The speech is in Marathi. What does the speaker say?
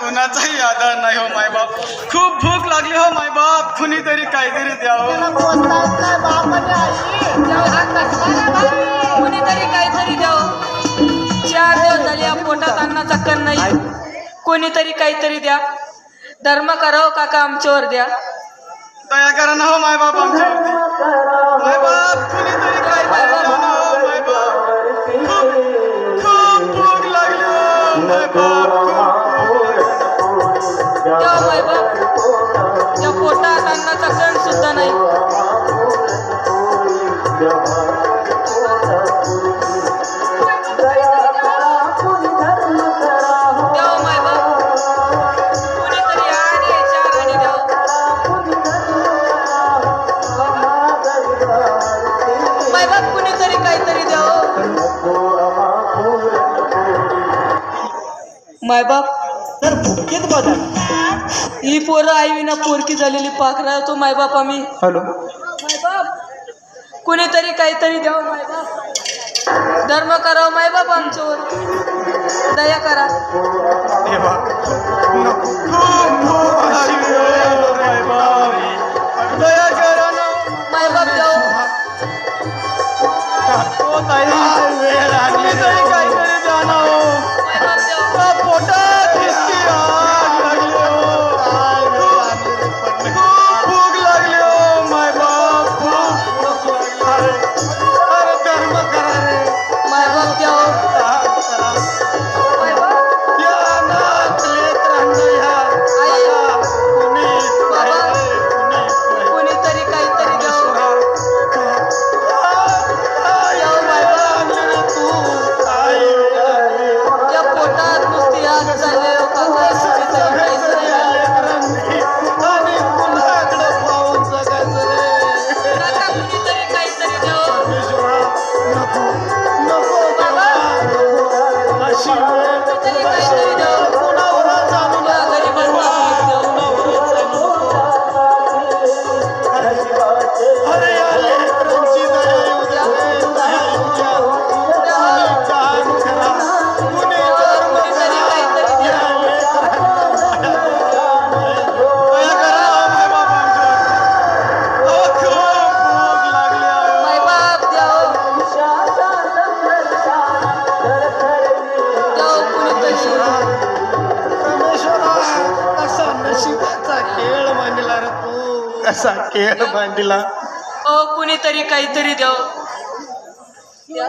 कोणाचाही आधार नाही हो मायबाप खूप भूक लागली हो मायबाप कुणीतरी काहीतरी द्या हो कोणीतरी काहीतरी द्याव. चार दिवस झाले या पोटात अन्नाचा कण नाही. कोणीतरी काहीतरी द्या. धर्म करावं काका आमच्यावर द्या. दया करा ना हो मायबाप आमच्यावरती. मायबाप कुणीतरी काहीतरी द्या ना हो मायबाप खूप खूप भूक लागली हो मायबाप मायबाप तर भुकेत बघा. ही पोरं आई विना पोरकी झालेली पाखरा तो मायबाप आम्ही. हॅलो. मायबाप कुणीतरी काहीतरी द्यावं मायबाप धर्म करावं मायबाप आमच्यावर. दया करा. देवा नको. खूप भूक लागली हो मायबाप दया खेळ मांडला रे तू? कसा खेळ मांडला? अ कुणीतरी काहीतरी द्यावं. द्या.